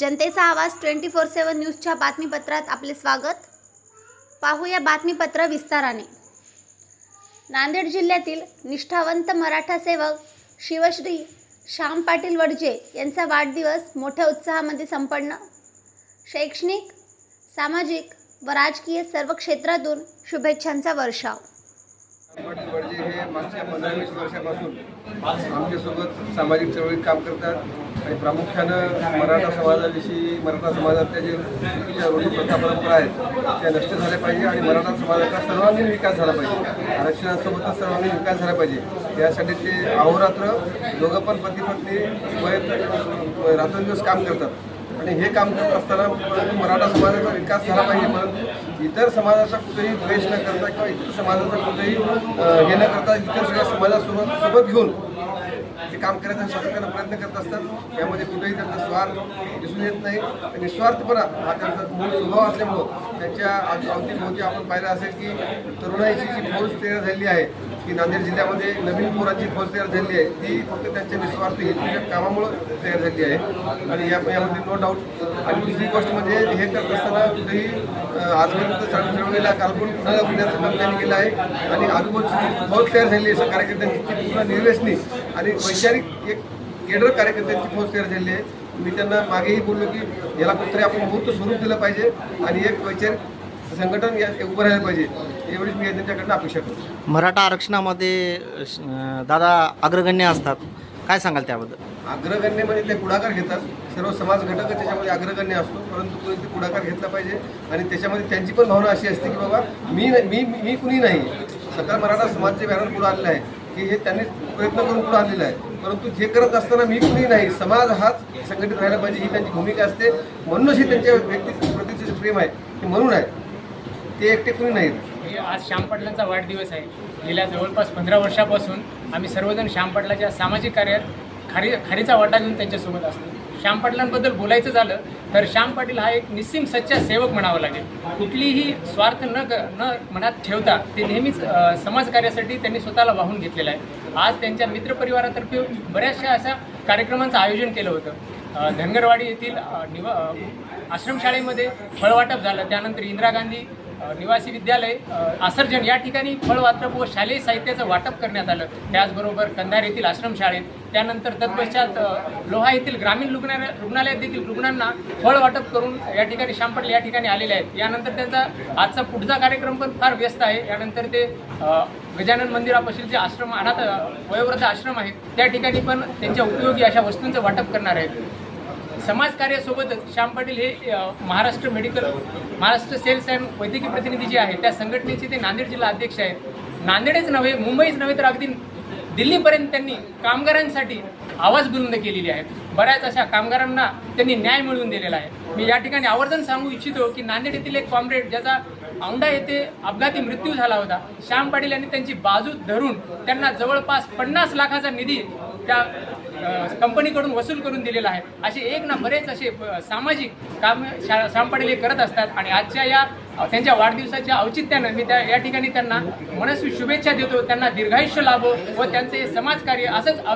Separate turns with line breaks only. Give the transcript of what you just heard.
जनतेचा आवाज twenty four सेवन न्यूजच्या बातमीपत्रात आपले स्वागत. पाहूया बातमीपत्र विस्ताराने. नांदेड जिल्ह्यातील निष्ठावंत मराठा सेवक शिवश्री श्याम पाटील वडजे यांचा वाढदिवस मोठ्या उत्साहामध्ये संपन्न. शैक्षणिक सामाजिक व राजकीय सर्व क्षेत्रातून शुभेच्छांचा वर्षाव.
पाटील वडजे हे मागच्या पंधरा वीस वर्षापासून आमच्यासोबत सामाजिक चळवळीत काम करतात. आणि प्रामुख्यानं मराठा समाजाविषयी मराठा समाजातल्या जे चुकीच्या रूढी प्रथा परंपरा आहेत त्या नष्ट झाल्या पाहिजे आणि मराठा समाजाचा सर्वांगीण विकास झाला पाहिजे. आरक्षणासोबतच सर्वांगीण विकास झाला पाहिजे. यासाठी ते अहोरात्र दोघं पण पतीपत्नी रात्रंदिवस काम करतात. आणि हे काम करत असताना परंतु मराठा समाजाचा विकास झाला पाहिजे परंतु इतर समाजाचा कुठेही द्वेष न करता किंवा इतर समाजाचा कुठेही हे न करता इतर सगळ्या समाजासोबत सोबत घेऊन ते काम करायचा सातत्यानं प्रयत्न करत असतात यामध्ये कुठेही त्यांचा स्वार्थ दिसून येत नाही. निस्वार्थपणा हा त्यांचा मूळ स्वभाव असल्यामुळं त्यांच्या अवतीभोवती आपण पाहिलं असेल की तरुणाईची जी फौज तयार झालेली आहे की नांदेड जिल्ह्यामध्ये नवीन पोरांची फौज तयार झालेली आहे ती फक्त त्यांच्या निस्वार्थ हेतूच्या कामामुळं तयार झालेली आहे. आणि यामध्ये नो डाऊट आणि दुसरी गोष्ट म्हणजे हे करत असताना कुठेही आजपर्यंत चळवळीला कालपूर पुन्हा उघडण्याचं काम त्यांनी केलं आहे. आणि आजूबाजूची फौज तयार झालेली आहे कार्यकर्त्यांची ती पूर्ण नाही आणि वैचारिक एक केडर कार्यकर्त्यांची फौज तयार झालेली आहे. मी त्यांना मागेही बोललो की याला कुठेतरी आपण मूर्त स्वरूप दिलं पाहिजे आणि एक वैचारिक संघटन या उभं राहायला पाहिजे. एवढीच मी त्यांच्याकडनं अपेक्षा करतो.
मराठा आरक्षणामध्ये दादा अग्रगण्य असतात. काय सांगाल त्याबद्दल?
अग्रगण्य म्हणजे ते पुढाकार घेतात. सर्व समाज घटक त्याच्यामध्ये अग्रगण्य असतो परंतु कोणी ते पुढाकार घेतला पाहिजे आणि त्याच्यामध्ये त्यांची पण भावना अशी असते की बाबा मी नाही- मी मी कुणी नाही. सकल मराठा समाजचे बॅनर पुढे आलेलं आहे. की हे त्यांनी प्रयत्न करून पुढे आणलेलं आहे. परंतु हे करत असताना मी कुणी नाही समाज हाच संघटित राहायला पाहिजे ही त्यांची भूमिका असते. म्हणूनच हे त्यांच्या व्यक्ती प्रतीचे प्रेम आहे ते म्हणून आहे. ते एकटे कुणी नाहीत.
हे आज श्याम पाटलांचा वाढदिवस आहे. गेल्या जवळपास पंधरा वर्षापासून आम्ही सर्वजण श्याम पाटलाच्या सामाजिक कार्यात खारी खारीचा वाटा घेऊन त्यांच्यासोबत असतो. श्याम पाटलांबद्दल बोलायचं झालं तर श्याम पाटील हा एक निस्सीम सच्चा सेवक म्हणावा लागेल. कुठलीही स्वार्थ न क न मनात ठेवता ते नेहमीच समाजकार्यासाठी त्यांनी स्वतःला वाहून घेतलेलं आहे. आज त्यांच्या मित्रपरिवारातर्फे बऱ्याचशा अशा कार्यक्रमांचं आयोजन केलं होतं. धनगरवाडी येथील निवा आश्रमशाळेमध्ये फळवाटप झालं. त्यानंतर इंदिरा गांधी निवासी विद्यालय आसर्जन या ठिकाणी फळ वाटप व शालेय साहित्याचं वाटप करण्यात आलं. त्याचबरोबर कंधार येथील आश्रमशाळेत त्यानंतर तत्पश्चात लोहा येथील ग्रामीण रुग्णालय रुग्णालयात देखील रुग्णांना फळ वाटप करून या ठिकाणी शामपटले या ठिकाणी आलेले आहेत. यानंतर त्यांचा आजचा पुढचा कार्यक्रम पण फार व्यस्त आहे. यानंतर ते गजानन मंदिरापाशील जे आश्रम अनाथ वयोवृद्ध आश्रम आहेत त्या ठिकाणी पण त्यांच्या उपयोगी अशा वस्तूंचं वाटप करणार आहेत. समाजकार्यासोबतच श्याम पाटील हे Maharashtra medical Maharashtra sales and वैद्यकीय प्रतिनिधी जे आहे त्या संघटनेचे ते नांदेड जिल्हा अध्यक्ष आहेत. नांदेडच नव्हे मुंबईच नव्हे तर अगदी दिल्लीपर्यंत त्यांनी कामगारांसाठी आवाज बुलंद केलेली आहे. बऱ्याच अशा कामगारांना त्यांनी न्याय मिळवून दिलेला आहे. मी या ठिकाणी आवर्जून सांगू इच्छितो की नांदेड येथील एक कॉम्रेड ज्याचा औंढा येथे अपघाती मृत्यू झाला होता श्याम पाटील यांनी त्यांची बाजू धरून त्यांना जवळपास पन्नास लाखाचा निधी त्या कंपनीकडून वसूल करून दिलेला आहे. असे एक ना बरेच असे सामाजिक काम शा- श्याम पाटील हे करत असतात आणि आजच्या या त्यांच्या वाढदिवसाच्या औचित्यानं मी त्या या ठिकाणी त्यांना मनस्वी शुभेच्छा देतो. त्यांना दीर्घायुष्य लाभो व त्यांचे समाजकार्य असंच अवि